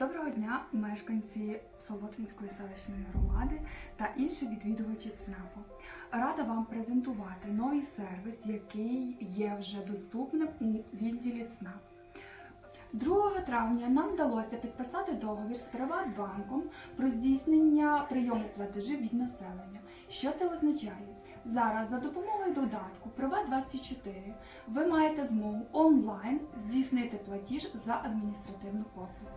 Доброго дня, мешканці Солотвинської селищної громади та інші відвідувачі ЦНАПу. Рада вам презентувати новий сервіс, який є вже доступним у відділі ЦНАП. 2 травня нам вдалося підписати договір з Приватбанком про здійснення прийому платежів від населення. Що це означає? Зараз за допомогою додатку Приват24 ви маєте змогу онлайн здійснити платіж за адміністративну послугу.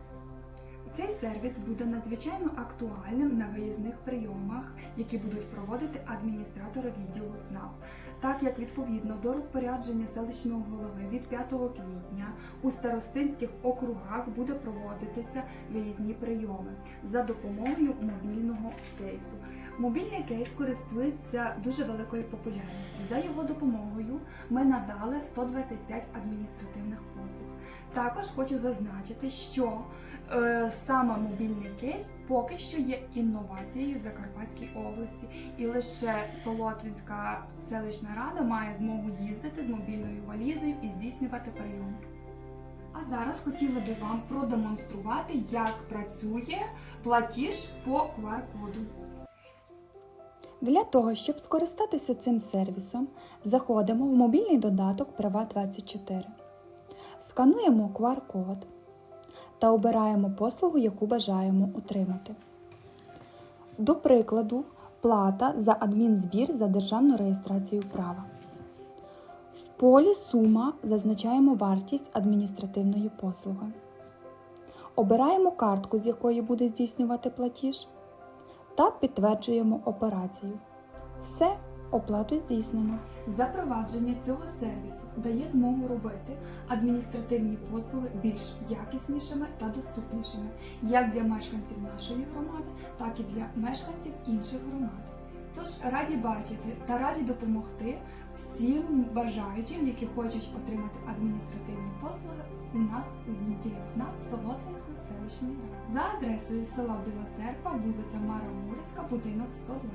Цей сервіс буде надзвичайно актуальним на виїзних прийомах, які будуть проводити адміністратори відділу ЦНАП, так як відповідно до розпорядження селищного голови від 5 квітня у старостинських округах буде проводитися виїзні прийоми за допомогою мобільного кейсу. Мобільний кейс користується дуже великою популярністю. За його допомогою ми надали 125 адміністративних послуг. Також хочу зазначити, що е, саме мобільний кейс поки що є інновацією в Закарпатській області, і лише Солотвінська селищна рада має змогу їздити з мобільною валізою і здійснювати прийом. А зараз хотіла би вам продемонструвати, як працює платіж по QR-коду. Для того, щоб скористатися цим сервісом, заходимо в мобільний додаток Права24, скануємо QR-код та обираємо послугу, яку бажаємо отримати. До прикладу, плата за адмінзбір за державну реєстрацію права. В полі Сума зазначаємо вартість адміністративної послуги. Обираємо картку, з якої буде здійснювати платіж та підтверджуємо операцію. Все, оплату здійснено. Запровадження цього сервісу дає змогу робити адміністративні послуги більш якіснішими та доступнішими як для мешканців нашої громади, так і для мешканців інших громад. Тож раді бачити та раді допомогти всім бажаючим, які хочуть отримати адміністративні послуги у нас у відділі ЦНАП Солотвинської селищної за адресою села Біла Церква, вулиця Мара Мурицька, будинок 102.